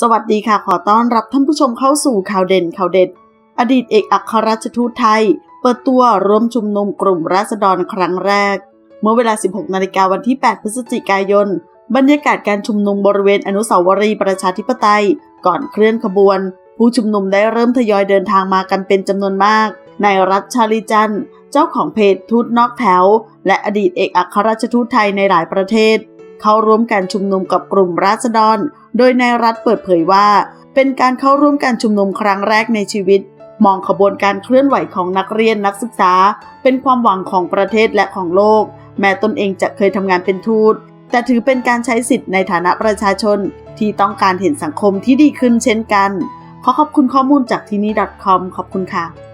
สวัสดีค่ะขอต้อนรับท่านผู้ชมเข้าสู่ข่าวเด่นข่าวเด็ด อดีตเอกอัครราชทูตไทย เปิดตัวร่วมชุมนุมกลุ่มราษฎรครั้งแรก เมื่อเวลา 16 นาฬิกาวันที่ 8 พฤศจิกายน บรรยากาศการชุมนุมบริเวณอนุสาวรีย์ประชาธิปไตย ก่อนเคลื่อนขบวน ผู้ชุมนุมได้เริ่มทยอยเดินทางมากันเป็นจำนวนมากในรัฐชาลีจันทร์เจ้าของเพจทูตนอกแถว และอดีตเอกอัครราชทูตไทยในหลายประเทศ เข้าร่วมการชุมนุมกับกลุ่มราษฎร โดยนายรัฐเปิดเผยว่า เป็นการเข้าร่วมการชุมนุมครั้งแรกในชีวิต มองขบวนการเคลื่อนไหวของนักเรียนนักศึกษา เป็นความหวังของประเทศและของโลก แม้ตนเองจะเคยทำงานเป็นทูต แต่ถือเป็นการใช้สิทธิ์ในฐานะประชาชน ที่ต้องการเห็นสังคมที่ดีขึ้นเช่นกัน ขอขอบคุณข้อมูลจากที่นี่ .com ขอบคุณค่ะ